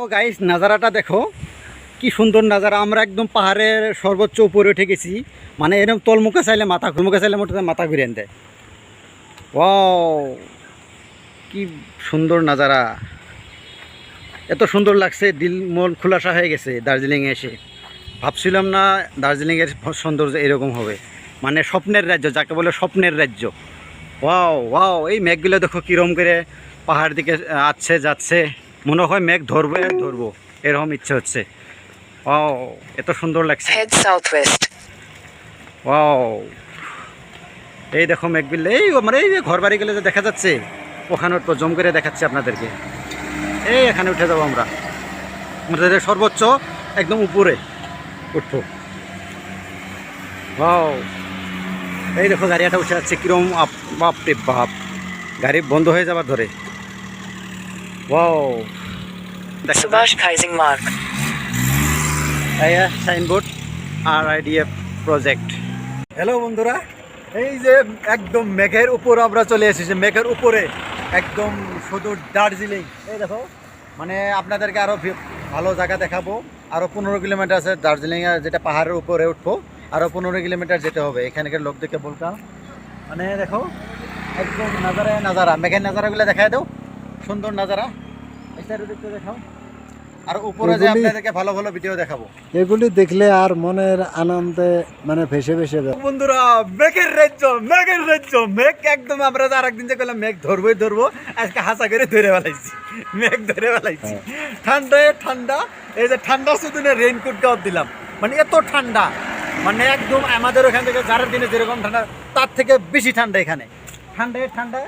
ও guys নাজারাটা দেখো, কি সুন্দর নাজারা। আমরা একদম পাহাড়ের সর্বোচ্চ উপরে উঠে গেছি। মানে এরকম তলমুখে চাইলে মাথা ঘুরমুখে চাইলে মোটে মাথা ঘুরে দেয় কি সুন্দর নাজারা। এত সুন্দর লাগছে, দিল মন খোলাসা হয়ে গেছে দার্জিলিংয়ে এসে। ভাবছিলাম না দার্জিলিংয়ের সৌন্দর্য এরকম হবে। মানে স্বপ্নের রাজ্য, যাকে বলে স্বপ্নের রাজ্য। ওয়াও ওয়াও এই মেঘগুলো দেখো কীরকম করে পাহাড় দিকে আসছে যাচ্ছে। মনে হয় মেঘ ধরবো আর ধরবো। এরকম ইচ্ছে হচ্ছে। ওয়াও এত সুন্দর লাগছে. ওয়াও। এই দেখো মেঘ মেঘবিল এই মানে এই ঘর বাড়ি গেলে যে দেখা যাচ্ছে ওখানে তো জম করে দেখাচ্ছে আপনাদেরকে। এই এখানে উঠে যাব আমরা। আমাদের সর্বোচ্চ একদম উপরে উঠবো। ওয়াও। এই দেখো গাড়িটা উঠে যাচ্ছে কিরম আপ বাপ রে বাপ। গাড়ি বন্ধ হয়ে যাবার ধরে। Wow. Subhash Kaising Mark. Signboard আর আইডিএফ প্রজেক্ট হ্যালো বন্ধুরা। এই যে একদম মেঘের উপর আমরা চলে এসেছি মেঘের উপরে একদম শুধু দার্জিলিং। এই দেখো মানে আপনাদেরকে আরও ভালো জায়গা দেখাবো। আরও পনেরো কিলোমিটার আছে দার্জিলিংয়ে যেটা পাহাড়ের উপরে উঠবো। আরও পনেরো কিলোমিটার যেতে হবে এখানকার লোকদেরকে বলতাম মানে দেখো একদম নাজারা নাজারা মেঘের নাজারাগুলো দেখায় দাও। সুন্দর নাজারা। এই সাইডে দেখতে দেখাও। আর উপরে যে আপনাদেরকে ভালো ভালো ভিডিও দেখাবো। এগুলি দেখলে আর মনের আনন্দে মানে ভেসে ভেসে যায় বন্ধুরা মেঘের রাজ্য মেঘের রাজ্য। মেঘ একদম আমরা তো আরেকদিন যে করলাম মেঘ ধরবোই ধরবো। আজকে হাসা করে ধরে বেলাইছি মেঘ ধরে বেলাইছি ঠান্ডায় ঠান্ডা এই যে ঠান্ডা শুধু না রেইনকোট গাও দিলাম। মানে এত ঠান্ডা। মানে একদম আমাদের ওখান থেকে যার দিনে যেরকম ঠান্ডা তার থেকে বেশি ঠান্ডা এখানে। ঠান্ডায় ঠান্ডা।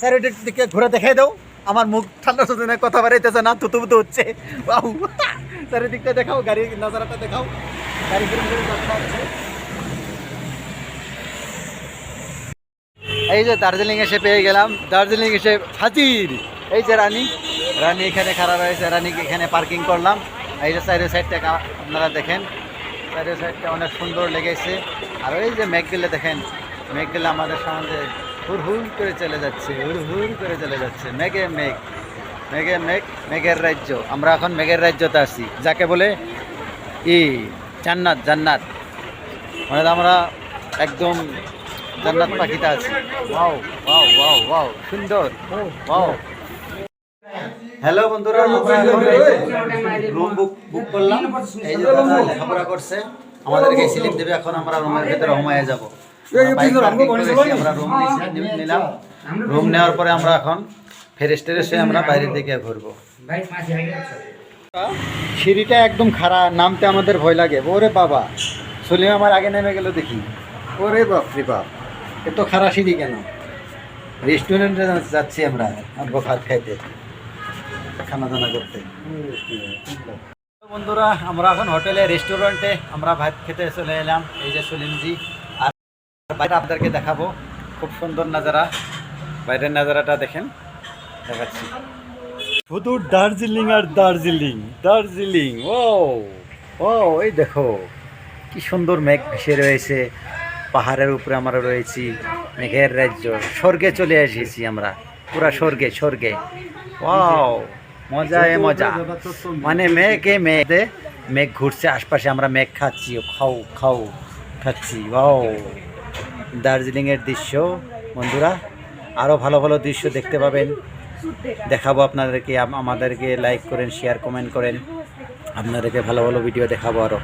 চারিদিক দিকে ঘুরে দেখাই দাও। আমার মুখ ঠান্ডা না, কথা বাড়াইতেছে না, থুতু বুতু হচ্ছে। বাবু চারিদিকটা দেখাও, গাড়ি নাজারাটা দেখাও। গাড়ি এই যে দার্জিলিং এসে পেয়ে গেলাম। দার্জিলিং এসে হাজির। এই যে রানী। রানী এখানে খারাপ হয়েছে রানীকে এখানে পার্কিং করলাম। এই যে সাইডের সাইডটা আপনারা দেখেন। সাইডের সাইডটা অনেক সুন্দর লেগেছে। আর ওই যে মেঘগুলো দেখেন মেঘগুলো আমাদের সমাজে হুর হুর করে চলে যাচ্ছে হুর হুর করে চলে যাচ্ছে। মেঘে মেঘ মেঘে মেঘ, মেঘের রাজ্য। আমরা এখন মেঘের রাজ্যতে আছি। যাকে বলে ই, জান্নাত জান্নাত। মানে আমরা একদম জান্নাত পাখিতে আছি। ওয়াও ওয়াও ওয়াও ওয়াও, সুন্দর। ওয়াও। হ্যালো বন্ধুরা রুম বুক বুক করলাম। এই যে দাদা লেখাপড়া করছে, আমাদেরকে স্লিপ দেবে। এখন আমরা রুমের ভিতরে ঘুমায় যাব। আমরা রুম নিলাম। রুম নেওয়ার পরে আমরা এখন ট্রেশ হয়ে আমরা বাইরের দিকে ঘুরবো। সিঁড়িটা একদম খারাপ নামতে আমাদের ভয় লাগে। ওরে বাবা সলিম আমার আগে নেমে গেল দেখি। ওরে বাপ রে বাপ এত খারাপ সিঁড়ি কেন? রেস্টুরেন্টে যাচ্ছি আমরা ভাত খাইতে। খানা দানা করতে। বন্ধুরা আমরা এখন হোটেলে রেস্টুরেন্টে আমরা ভাত খেতে চলে এলাম। এই যে সলিমজি। বাইরে আপনাদেরকে দেখাবো। খুব সুন্দর নাজারা। বাইরের নাজারাটা দেখেন। দেখাচ্ছি। শুধু দার্জিলিং আর দার্জিলিং দার্জিলিং, ও ও, এই দেখো। কি সুন্দর মেঘ ভেসে রয়েছে। পাহাড়ের উপরে আমরা রয়েছি, মেঘের রাজ্য। স্বর্গে চলে এসেছি আমরা। পুরা স্বর্গে স্বর্গে। ওয়াও মজা এ মজা। মানে মেঘে মেঘে মেঘ ঘুরছে, আশপাশে আমরা মেঘ খাচ্ছি ও খাও খাও, খাচ্ছি। ওয়াও। দার্জিলিংয়ের দৃশ্য। বন্ধুরা আরও ভালো ভালো দৃশ্য দেখতে পাবেন। দেখাবো আপনাদেরকে আমাদেরকে লাইক করেন শেয়ার কমেন্ট করেন। আপনাদেরকে ভালো ভালো ভিডিও দেখাবো আরও